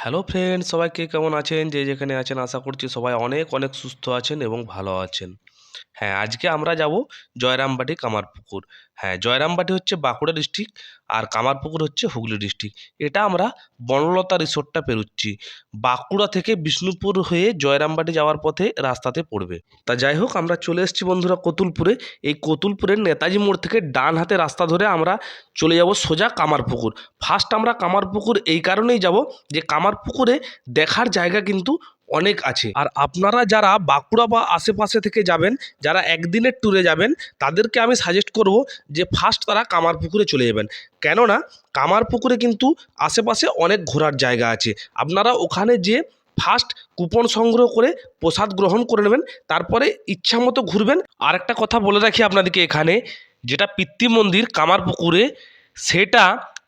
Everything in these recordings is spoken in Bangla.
হ্যালো ফ্রেন্ড সবাইকে কেমন আছেন? যে যেখানে আছেন, আশা করছি সবাই অনেক অনেক সুস্থ আছেন এবং ভালো আছেন। হ্যাঁ আজকে আমরা যাব জয়রামবাটি কামারপুকুর। হ্যাঁ জয়রামবাটি হচ্ছে বাঁকুড়া ডিস্ট্রিক্ট আর কামারপুকুর হচ্ছে হুগলি ডিস্ট্রিক্ট। এটা আমরা বনলতা রিসোর্টটা পেরোচ্ছি। বাঁকুড়া থেকে বিষ্ণুপুর হয়ে জয়রামবাটি যাওয়ার পথে রাস্তাতে পড়বে। তা যাই হোক, আমরা চলে এসেছি বন্ধুরা কতুলপুরে। এই কতুলপুরের নেতাজি মোড় থেকে ডান হাতে রাস্তা ধরে আমরা চলে যাব সোজা কামারপুকুর। ফার্স্ট আমরা কামারপুকুর এই কারণেই যাব যে কামারপুকুরে দেখার জায়গা কিন্তু অনেক আছে। আর আপনারা যারা বাঁকুড়া বা আশেপাশে থেকে যাবেন, যারা একদিনের ট্যুরে যাবেন, তাদেরকে আমি সাজেস্ট করব যে ফার্স্ট তারা কামারপুকুরে চলে যাবেন। কেননা, কামারপুকুরে কিন্তু আশেপাশে অনেক ঘোরার জায়গা আছে। আপনারা ওখানে যে ফার্স্ট কুপন সংগ্রহ করে প্রসাদ গ্রহণ করে নেবেন, তারপরে ইচ্ছা মতো ঘুরবেন। আর একটা কথা বলে রাখি আপনাদেরকে এখানে, যেটা পিতৃ মন্দির কামারপুকুরে, সেটা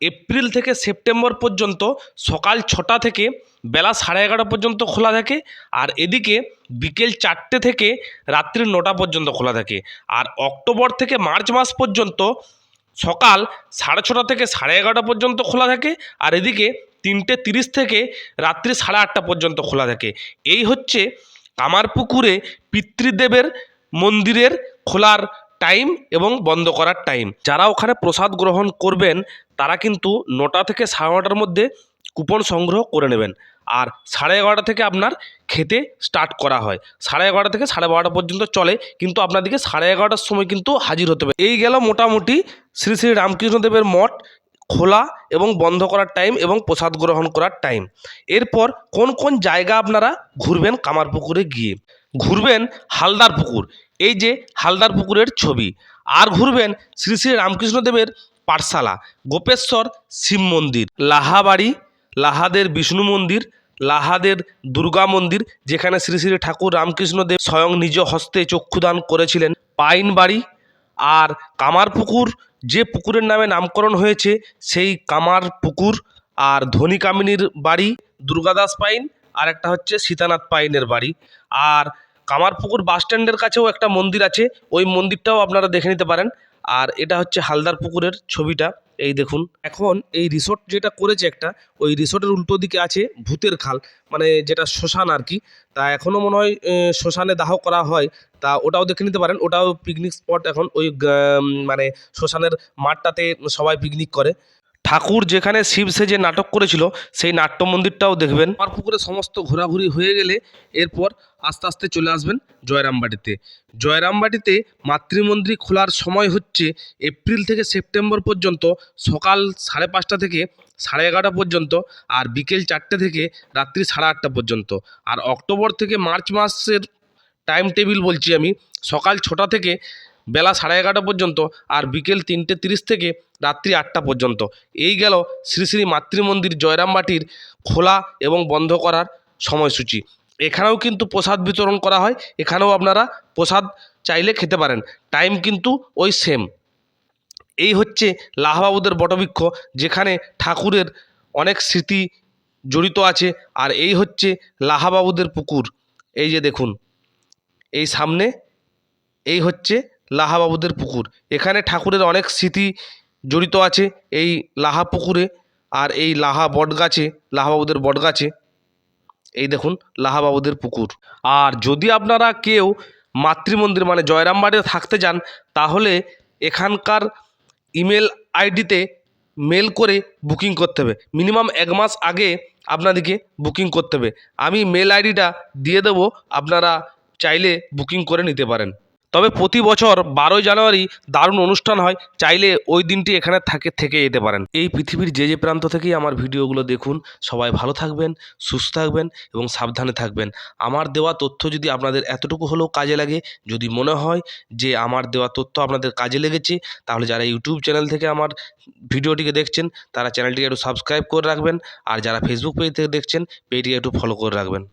এপ্রিল থেকে সেপ্টেম্বর পর্যন্ত সকাল ছটা থেকে বেলা সাড়ে এগারোটা পর্যন্ত খোলা থাকে আর এদিকে বিকেল চারটে থেকে রাত্রি নটা পর্যন্ত খোলা থাকে। আর অক্টোবর থেকে মার্চ মাস পর্যন্ত সকাল সাড়ে ছটা থেকে সাড়ে এগারোটা পর্যন্ত খোলা থাকে আর এদিকে তিনটে তিরিশ থেকে রাত্রি সাড়ে আটটা পর্যন্ত খোলা থাকে। এই হচ্ছে কামারপুকুরে পিতৃদেবের মন্দিরের খোলার টাইম এবং বন্ধ করার টাইম যারা ওখানে প্রসাদ গ্রহণ করবেন, তারা কিন্তু নটা থেকে সাড়ে নটার মধ্যে কুপন সংগ্রহ করে নেবেন। আর সাড়ে এগারোটা থেকে আপনার খেতে স্টার্ট করা হয়। সাড়ে এগারোটা থেকে সাড়ে বারোটা পর্যন্ত চলে, কিন্তু আপনাদেরকে সাড়ে এগারোটার সময় কিন্তু হাজির হতে হবে। এই গেল মোটামুটি শ্রী শ্রী রামকৃষ্ণদেবের মঠ খোলা এবং বন্ধ করার টাইম এবং প্রসাদ গ্রহণ করার টাইম এরপর কোন কোন জায়গা আপনারা ঘুরবেন? কামারপুকুরে গিয়ে। ঘুরবেন হালদার পুকুর। এই যে হালদার পুকুরের ছবি। আর ঘুরবেন শ্রী শ্রী রামকৃষ্ণদেবের পাঠশালা, গোপেশ্বর শিব মন্দির, লাহাবাড়ি, লাহাদের বিষ্ণু মন্দির, লাহাদের দুর্গা মন্দির, যেখানে শ্রী শ্রী ঠাকুর রামকৃষ্ণদেব স্বয়ং নিজ হস্তে চক্ষুদান করেছিলেন পাইন বাড়ি আর কামার পুকুর যে পুকুরের নামে নামকরণ হয়েছে সেই কামার পুকুর আর ধনী কামিনীর বাড়ি, দুর্গাদাস পাইন আর একটা হচ্ছে সীতানাথ পাইনের বাড়ি। আর কামারপুকুর বাস স্ট্যান্ডের কাছেও একটা মন্দির আছে, ওই মন্দিরটাও আপনারা দেখে নিতে পারেন। আর এটা হচ্ছে হালদার পুকুরের ছবিটা, এই দেখুন। এখন এই রিসোর্ট যেটা করেছে একটা, ওই রিসোর্টের উল্টো দিকে আছে ভূতের খাল মানে যেটা শ্মশান আর কি। তা এখনও মনে হয় শ্মশানে দাহ করা হয়, তা ওটাও দেখে নিতে পারেন। ওটাও পিকনিক স্পট এখন ওই মানে শ্মশানের মাঠটাতে সবাই পিকনিক করে। ঠাকুর যেখানে শিব সেজে নাটক করেছিল, সেই নাট্য মন্দিরটাও দেখবেন। আমার পুকুরে সমস্ত ঘোরাঘুরি হয়ে গেলে এরপর আস্তে আস্তে চলে আসবেন জয়রামবাটিতে। জয়রামবাটিতে মাতৃমন্দির খোলার সময় হচ্ছে এপ্রিল থেকে সেপ্টেম্বর পর্যন্ত সকাল সাড়ে পাঁচটা থেকে সাড়ে এগারোটা পর্যন্ত আর বিকেল চারটে থেকে রাত্রি সাড়ে আটটা পর্যন্ত। আর অক্টোবর থেকে মার্চ মাসের টাইম টেবিল বলছি আমি, সকাল ছটা থেকে বেলা সাড়ে এগারোটা পর্যন্ত আর বিকেল তিনটে তিরিশ থেকে রাত্রি আটটা পর্যন্ত। এই গেল শ্রী শ্রী মাতৃমন্দির জয়রামবাটির খোলা এবং বন্ধ করার সময়সূচি। এখানেও কিন্তু প্রসাদ বিতরণ করা হয়, এখানেও আপনারা প্রসাদ চাইলে খেতে পারেন। টাইম কিন্তু ওই সেম এই হচ্ছে লাহাবাবুদের বটবৃক্ষ, যেখানে ঠাকুরের অনেক স্মৃতি জড়িত আছে, আর এই হচ্ছে লাহাবাবুদের পুকুর। এই যে দেখুন, এই সামনে, এই হচ্ছে লাহাবাবুদের পুকুর। এখানে ঠাকুরের অনেক স্মৃতি জড়িত আছে এই লাহা পুকুরে আর এই লাহা বটগাছে, লাহাবাবুদের বটগাছে। এই দেখুন, লাহাবাবুদের পুকুর। আর যদি আপনারা কেউ মাতৃমন্দির মানে জয়রামবাড়িতে থাকতে যান তাহলে এখানকার ইমেল আইডিতে মেল করে বুকিং করতে হবে। মিনিমাম এক মাস আগে আপনাদেরকে বুকিং করতে হবে। আমি মেল আইডিটা দিয়ে দেবো, আপনারা চাইলে বুকিং করে নিতে পারেন। তবে প্রতি বছর বারোই জানুয়ারি দারুণ অনুষ্ঠান হয়, চাইলে ওই দিনটি এখানে থাকে, থেকে যেতে পারেন। এই পৃথিবীর যে যে প্রান্ত থেকেই আমার ভিডিওগুলো দেখুন, সবাই ভালো থাকবেন, সুস্থ থাকবেন এবং সাবধানে থাকবেন। আমার দেওয়া তথ্য যদি আপনাদের এতটুকু হলেও কাজে লাগে, যদি মনে হয় যে আমার দেওয়া তথ্য আপনাদের কাজে লেগেছে, তাহলে যারা ইউটিউব চ্যানেল থেকে আমার ভিডিওটিকে দেখছেন, তারা চ্যানেলটিকে একটু সাবস্ক্রাইব করে রাখবেন, আর যারা ফেসবুক পেজ থেকে দেখছেন পেজটিকে একটু ফলো করে রাখবেন।